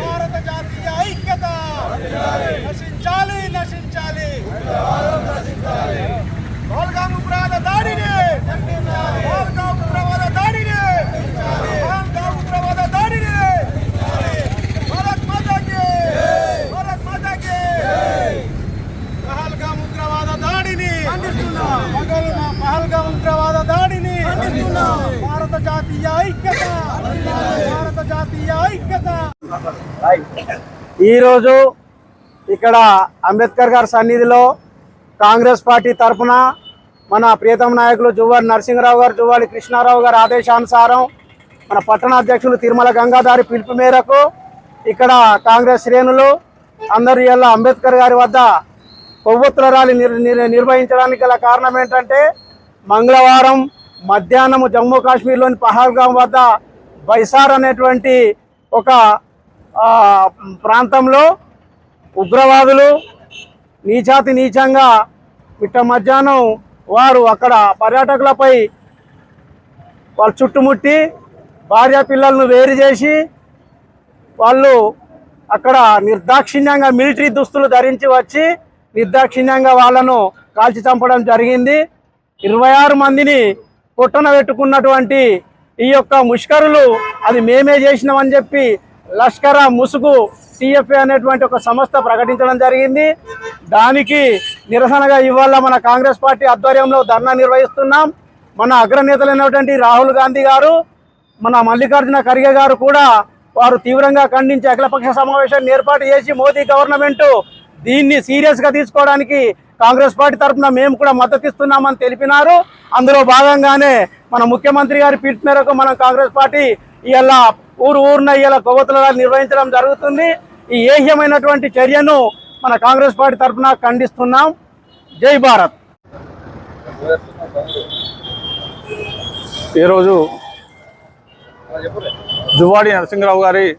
భారత జాతీయ ఐక్యత. నశించాలి నశించాలి. పహల్గాం ఉగ్రవాద దాడిని. పహల్గాం ఉగ్రవాద దాడిని పహల్గాం ఉగ్రవాద దాడిని భారత్ మాతాకి భారత్ మాతాకి పహల్గాం ఉగ్రవాద దాడిని పగలు పహల్గాం ఉగ్రవాద దాడిని భారత జాతీయ ఐక్యత భారత జాతీయ ఐక్యత ఈరోజు ఇక్కడ అంబేద్కర్ గారి సన్నిధిలో కాంగ్రెస్ పార్టీ తరఫున మన ప్రియతమ నాయకులు జువ్వాడి నరసింహరావు గారు జువ్వాడి కృష్ణారావు గారి ఆదేశానుసారం మన పట్టణ అధ్యక్షులు తిరుమల గంగాధారి పిలుపు మేరకు ఇక్కడ కాంగ్రెస్ శ్రేణులు అందరూ ఇలా అంబేద్కర్ గారి వద్ద కొవ్వొత్తుల ర్యాలీ నిర్ నిర్- నిర్వహించడానికి గల కారణం ఏంటంటే మంగళవారం మధ్యాహ్నం జమ్మూ కాశ్మీర్లోని పహల్గాం వద్ద బైసార్ అనేటువంటి ఒక ప్రాంతంలో ఉగ్రవాదులు నీచాతి నీచంగా మిట్ట మధ్యాహ్నం వారు అక్కడ పర్యాటకులపై వాళ్ళు చుట్టుముట్టి భార్య పిల్లలను వేరు చేసి వాళ్ళు అక్కడ నిర్దాక్షిణ్యంగా మిలిటరీ దుస్తులు ధరించి వచ్చి నిర్దాక్షిణ్యంగా వాళ్ళను కాల్చి చంపడం జరిగింది. ఇరవై ఆరు మందిని పొట్టన పెట్టుకున్నటువంటి ఈ యొక్క ముష్కరులు అది మేమే చేసినామని చెప్పి లష్కరా ముసుగు టిఎఫ్ఏ అనేటువంటి ఒక సంస్థ ప్రకటించడం జరిగింది. దానికి నిరసనగా ఇవాళ మన కాంగ్రెస్ పార్టీ ఆధ్వర్యంలో ధర్నా నిర్వహిస్తున్నాం. మన అగ్రనేతలైనటువంటి రాహుల్ గాంధీ గారు మన మల్లికార్జున ఖర్గే గారు కూడా వారు తీవ్రంగా ఖండించి అఖిలపక్ష సమావేశాన్ని ఏర్పాటు చేసి మోదీ గవర్నమెంట్ దీన్ని సీరియస్గా తీసుకోవడానికి కాంగ్రెస్ పార్టీ తరఫున మేము కూడా మద్దతు ఇస్తున్నామని తెలిపినారు. అందులో భాగంగానే మన ముఖ్యమంత్రి గారి పిలుపు మేరకు మనం కాంగ్రెస్ పార్టీ ఇలా ఊరు ఊరున ఇలా కొవ్వొత్తుల నిర్వహించడం జరుగుతుంది. ఈ ఏహ్యమైనటువంటి చర్యను మన కాంగ్రెస్ పార్టీ తరఫున ఖండిస్తున్నాం. జై భారత్. ఈరోజు జువాడి నరసింహరావు గారి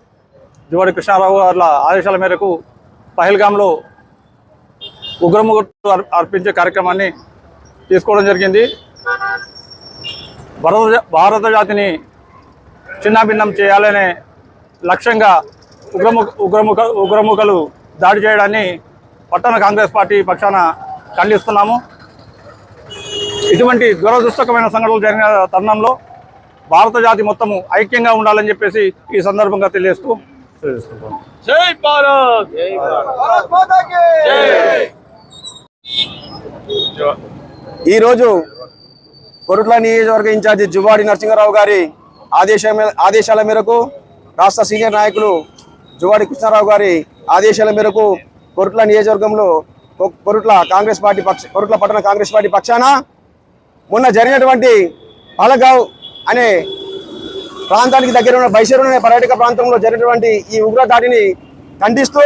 జువాడి కృష్ణారావు గారి ఆదేశాల మేరకు పహల్గాంలో ఉగ్రముగ్గురు అర్- అర్పించే కార్యక్రమాన్ని తీసుకోవడం జరిగింది. భారత భారత జాతిని చిన్నాభిన్నం చేయాలనే లక్ష్యంగా ఉగ్రముఖ ఉగ్రముఖ ఉగ్రముఖలు దాడి చేయడాన్ని పట్టణ కాంగ్రెస్ పార్టీ పక్షాన ఖండిస్తున్నాము. ఇటువంటి దురదృష్టకరమైన సంఘటనలు జరిగిన తరుణంలో భారత జాతి మొత్తము ఐక్యంగా ఉండాలని చెప్పేసి ఈ సందర్భంగా తెలియజేస్తూ తెలియజేసుకుంటాను భారత్! మాతాకి! ఈరోజు కొరుట్ల నియోజకవర్గ ఇన్ఛార్జి జువాడి నరసింహారావు గారి ఆదేశ ఆదేశాల మేరకు రాష్ట్ర సీనియర్ నాయకులు జువాడి కృష్ణారావు గారి ఆదేశాల మేరకు కొరుట్ల నియోజకవర్గంలో కొరుట్ల కాంగ్రెస్ పార్టీ పక్ష కొరుట్ల పట్టణ కాంగ్రెస్ పార్టీ పక్షాన మొన్న జరిగినటువంటి పాలగావ్ అనే ప్రాంతానికి దగ్గర ఉన్న బైసరు అనే పర్యాటక ప్రాంతంలో జరిగినటువంటి ఈ ఉగ్ర దాడిని ఖండిస్తూ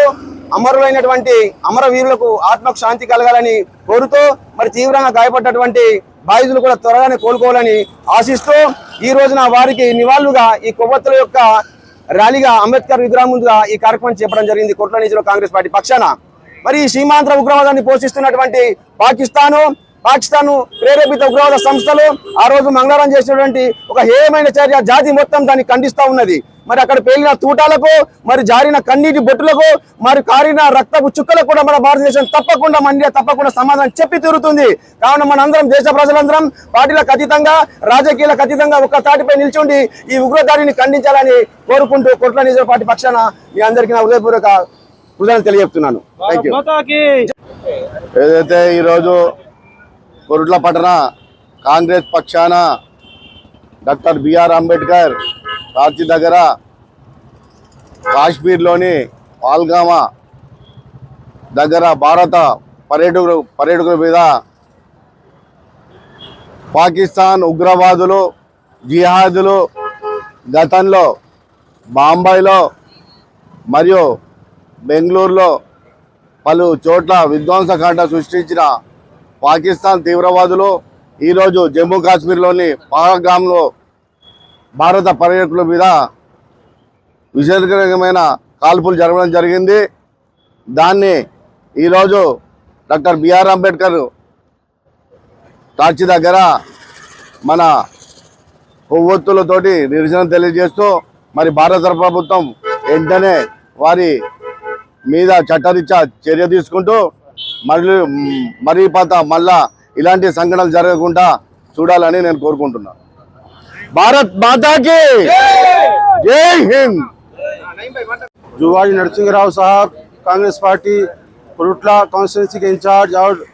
అమరులైనటువంటి అమరవీరులకు ఆత్మకు శాంతి కలగాలని కోరుతూ మరి తీవ్రంగా గాయపడ్డటువంటి బాధితులు కూడా త్వరగానే కోలుకోవాలని ఆశిస్తూ ఈ రోజున వారికి నివాళులుగా ఈ కొవ్వొత్తుల యొక్క ర్యాలీగా అంబేద్కర్ విగ్రహం ముందుగా ఈ కార్యక్రమం చేపడం జరిగింది. కొట్ల నిజంలో కాంగ్రెస్ పార్టీ పక్షాన. మరి ఈ సీమాంధ్ర ఉగ్రవాదాన్ని పోషిస్తున్నటువంటి పాకిస్తాను పాకిస్తాన్ ప్రేరేపిత ఉగ్రవాద సంస్థలు ఆ రోజు మంగళవారం చేసినటువంటి ఒక హేయమైన చర్య జాతి మొత్తం దాన్ని ఖండిస్తూ ఉన్నది. మరి అక్కడ పేలిన తూటాలకు మరి జారిన కన్నీటి బొట్టులకు మరి కారిన రక్తపు చుక్కలకు కూడా మన భారతదేశం తప్పకుండా మన ఇండియా తప్పకుండా సమాధానం చెప్పి తీరుతుంది. కావున మనందరం దేశ ప్రజలందరం పార్టీలకు అతీతంగా రాజకీయాలకు అతీతంగా ఒక తాటిపై నిల్చుండి. ఈ ఉగ్రదాడిని ఖండించాలని కోరుకుంటూ కొట్ల నిజం పార్టీ పక్షాన మీ అందరికీ నా హృదయపూర్వక హృదయాలు తెలియజెప్తున్నాను ఏదైతే ఈరోజు కొరుట్ల పట్టణ కాంగ్రెస్ పక్షాన డాక్టర్ బిఆర్ అంబేద్కర్ రాచి దగ్గర కాశ్మీర్లోని పాల్గామా దగ్గర భారత పర్యాటకులు పర్యాటకుల మీద పాకిస్తాన్ ఉగ్రవాదులు జిహాదులు గతంలో బాంబాయిలో మరియు బెంగళూరులో పలు చోట్ల విధ్వంసకాండ సృష్టించిన పాకిస్తాన్ తీవ్రవాదులు ఈరోజు జమ్మూ కాశ్మీర్లోని పహల్గామ్లో భారత పర్యాటకుల మీద విషయకరమైన కాల్పులు జరగడం జరిగింది. దాన్ని ఈరోజు డాక్టర్ బిఆర్ అంబేద్కర్ టార్చి దగ్గర మన కొవ్వొత్తులతోటి నిరసన తెలియజేస్తూ మరి భారత ప్రభుత్వం వెంటనే వారి మీద చట్టరీత్యా చర్య తీసుకుంటూ మళ్ళీ మరీ పాత మళ్ళా ఇలాంటి సంఘటనలు జరగకుండా చూడాలని నేను కోరుకుంటున్నాను. भारत माता के। जय हिंद। जुवाज नरसिंह राव साहब, कांग्रेस पार्टी, परुटला कॉन्स्टिटेंसी के इंचार्ज और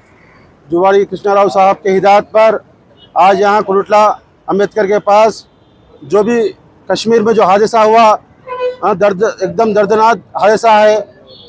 जुवाड़ी कृष्णा राव साहब के हिदायत पर आज यहाँ कुरुटला अंबेडकर के पास जो भी कश्मीर में जो हादसा हुआ हाँ, दर्द, एकदम दर्दनाक हादसा है,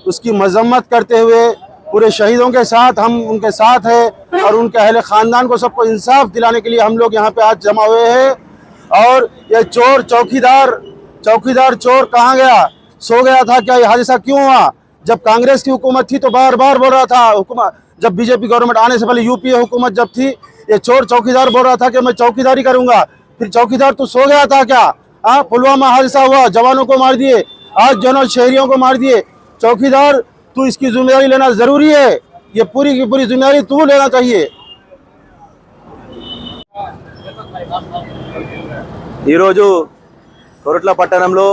उसकी मजम्मत करते हुए पूरे शहीदों के साथ हम उनके साथ हैं और उनके अहले ख़ानदान को सबको इंसाफ दिलाने के लिए हम लोग यहाँ पे आज जमा हुए हैं। और ये चोर चौकीदार चौकीदार चोर कहाँ गया? सो गया था क्या? ये हादसा क्यों हुआ? जब कांग्रेस की हुकूमत थी तो बार बार बोल रहा था, हुकूमत, जब बीजेपी गवर्नमेंट आने से पहले यूपीए हुकूमत जब थी, ये चोर चौकीदार बोल रहा था कि मैं चौकीदारी करूँगा। फिर चौकीदार तो सो गया था क्या? हाँ पुलवामा हादसा हुआ, जवानों को मार दिए, आज जनरल शहरियों को मार दिए। चौकीदार, तू इसकी ज़िम्मेदारी लेना ज़रूरी है, ये पूरी की पूरी ज़िम्मेदारी तू लेना चाहिए। ఈరోజు కొరుట్ల పట్టణంలో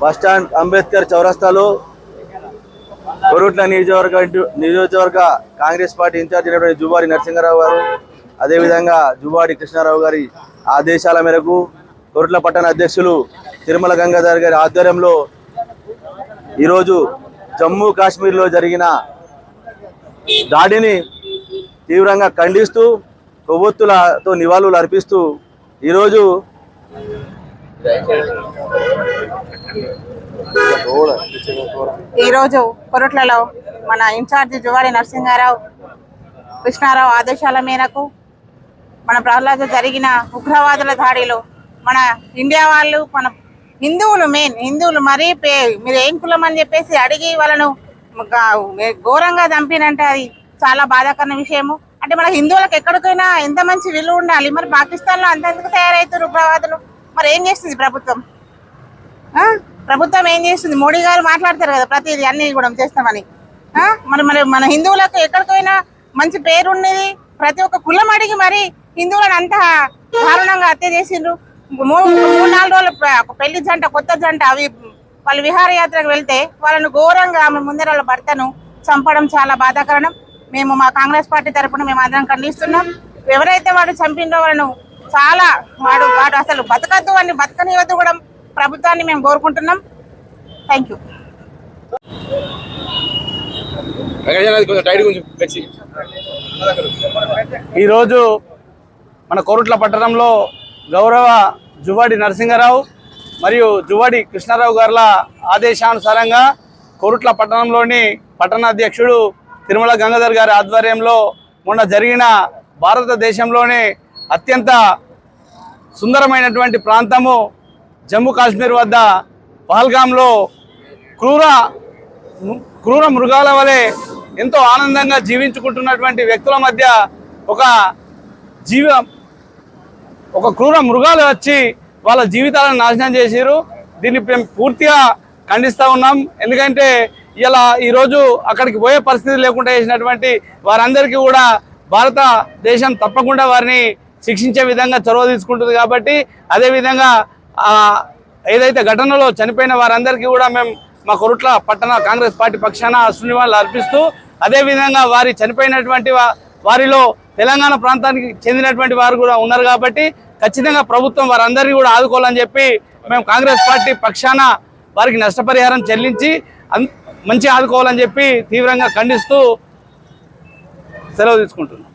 బస్టాండ్ అంబేద్కర్ చౌరస్తాలో కొరుట్ల నియోజకవర్గ నియోజకవర్గ కాంగ్రెస్ పార్టీ ఇన్ఛార్జ్ అయినటువంటి జువాడి నరసింహారావు గారు అదేవిధంగా జువాడి కృష్ణారావు గారి ఆదేశాల మేరకు కొరుట్ల పట్టణ అధ్యక్షులు తిరుమల గంగాధర్ గారి ఆధ్వర్యంలో ఈరోజు జమ్మూ కాశ్మీర్లో జరిగిన దాడిని తీవ్రంగా ఖండిస్తూ కొవ్వొత్తులతో నివాళులు అర్పిస్తూ ఈరోజు ఈరోజు కొరట్లలో మన ఇన్ఛార్జి జువాడి నరసింహారావు కృష్ణారావు ఆదేశాల మేరకు మన ప్రహ్లాద జరిగిన ఉగ్రవాదుల దాడిలో మన ఇండియా వాళ్ళు మన హిందువులు మెయిన్ హిందువులు మరీ పే మీరు ఏం కులం అని చెప్పేసి అడిగి వాళ్ళను ఘోరంగా చంపినంటే అది చాలా బాధాకరణ విషయము. అంటే మన హిందువులకు ఎక్కడికైనా ఎంత మంచి విలువ ఉండాలి? మరి పాకిస్తాన్లో అంతెందుకు తయారవుతారు ఉగ్రవాదులు? మరి ఏం చేస్తుంది ప్రభుత్వం? ప్రభుత్వం ఏం చేస్తుంది? మోడీ గారు మాట్లాడతారు కదా ప్రతిదీ అన్ని కూడా చేస్తామని. మరి మరి మన హిందువులకు ఎక్కడికైనా మంచి పేరు ఉన్నది ప్రతి ఒక్క కులం అడిగి మరి హిందువులను అంత దారుణంగా హత్య చేసిండ్రు. మూ- మూడు నాలుగు రోజులు పెళ్ళి జంట కొత్త జంట అవి వాళ్ళు విహారయాత్రకు వెళ్తే వాళ్ళను ఘోరంగా ఆమె ముందర వాళ్ళ భర్తను చంపడం చాలా బాధాకరణం. మేము మా కాంగ్రెస్ పార్టీ తరపున మేము అందరం ఖండిస్తున్నాం. ఎవరైతే వాడు చంపినో వాళ్ళను చాలా వాడు వాడు అసలు బతకద్దు అని బతకనివ్వద్దు కూడా ప్రభుత్వాన్ని మేము కోరుకుంటున్నాం. థ్యాంక్ యూ ఈరోజు మన కోరుట్ల పట్టణంలో గౌరవ జువాడి నరసింహారావు మరియు జువాడి కృష్ణారావు గారుల ఆదేశానుసారంగా కోరుట్ల పట్టణంలోని పట్టణాధ్యక్షుడు తిరుమల గంగాధర్ గారి ఆధ్వర్యంలో మొన్న జరిగిన భారతదేశంలోనే అత్యంత సుందరమైనటువంటి ప్రాంతము జమ్మూ కాశ్మీర్ వద్ద పహల్గాంలో క్రూర క్రూర మృగాల వలె ఎంతో ఆనందంగా జీవించుకుంటున్నటువంటి వ్యక్తుల మధ్య ఒక జీవ ఒక క్రూర మృగాలు వచ్చి వాళ్ళ జీవితాలను నాశనం చేసిరు దీన్ని మేము పూర్తిగా ఖండిస్తూ ఉన్నాం. ఎందుకంటే ఇలా ఈరోజు అక్కడికి పోయే పరిస్థితి లేకుండా చేసినటువంటి వారందరికీ కూడా భారతదేశం తప్పకుండా వారిని శిక్షించే విధంగా చొరవ తీసుకుంటుంది కాబట్టి అదేవిధంగా ఏదైతే ఘటనలో చనిపోయిన వారందరికీ కూడా మేము మా కొరుట్ల పట్టణ కాంగ్రెస్ పార్టీ పక్షాన అశ్వినివాళ్ళు అర్పిస్తూ అదేవిధంగా వారి చనిపోయినటువంటి వారిలో తెలంగాణ ప్రాంతానికి చెందినటువంటి వారు కూడా ఉన్నారు కాబట్టి ఖచ్చితంగా ప్రభుత్వం వారందరినీ కూడా ఆదుకోవాలని చెప్పి మేము కాంగ్రెస్ పార్టీ పక్షాన వారికి నష్టపరిహారం చెల్లించి అన్- మంచి ఆదుకోవాలని చెప్పి తీవ్రంగా ఖండిస్తూ సెలవు తీసుకుంటున్నాం.